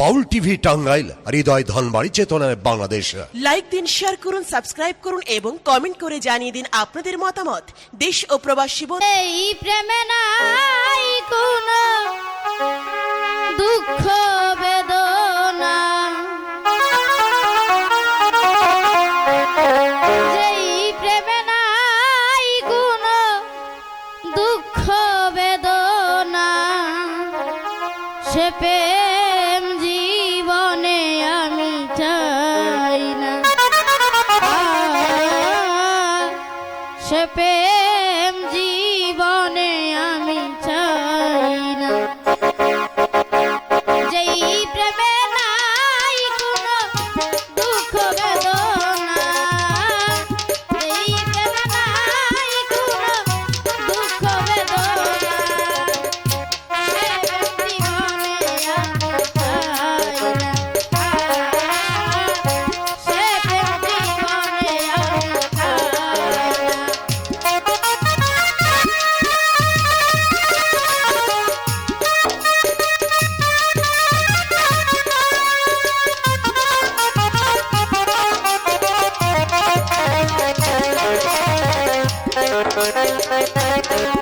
বাউল TV Tangail হৃদয় ধনবাড়ি চেতনায় Bangladesh. Like দিন শেয়ার করুন সাবস্ক্রাইব করুন এবং কমেন্ট করে জানিয়ে দিন আপনাদের মতামত। দেশ ও প্রবাসী এই প্রেমে নাই কোন দুঃখ বেদনা। দুঃখ বেদনা। সে পেয়ে pe Thank you.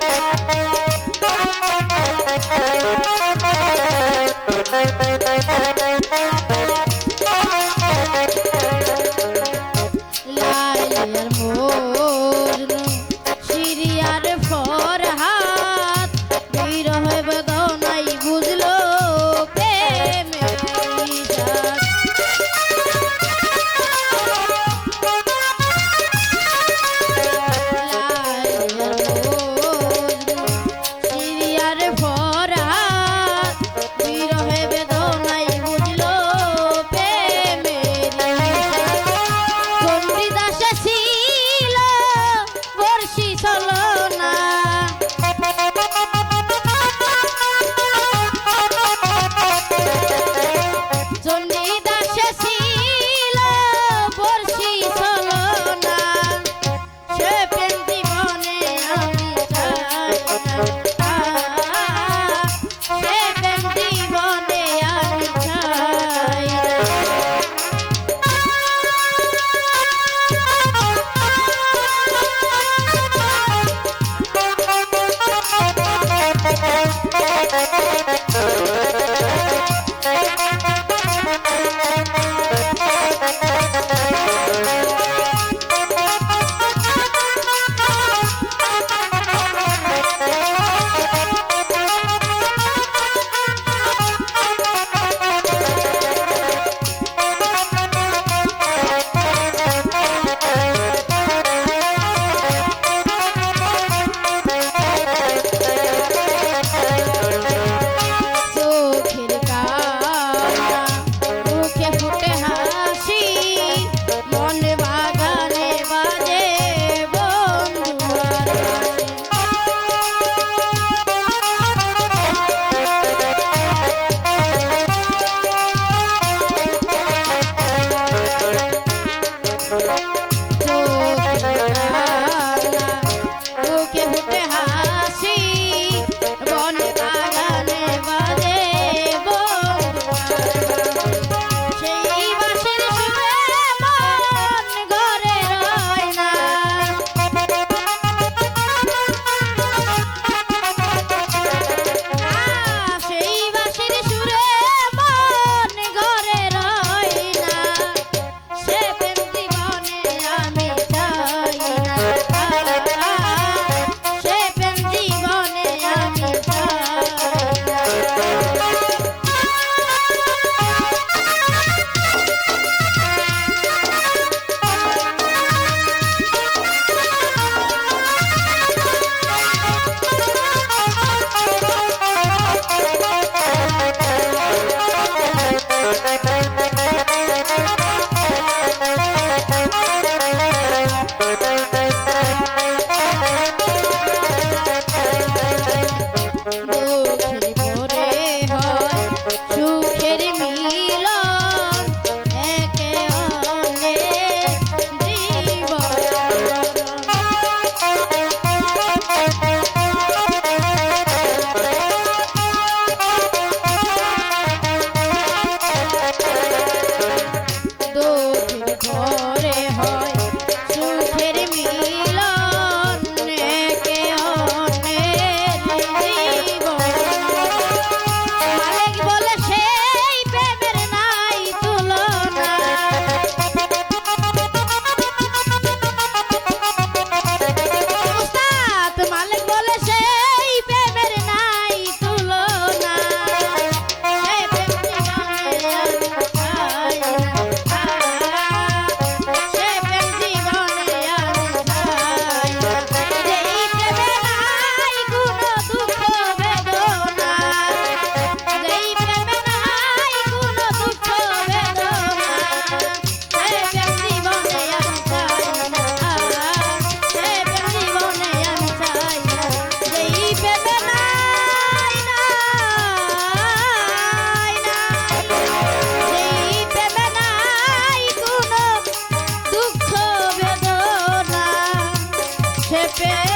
Say Prem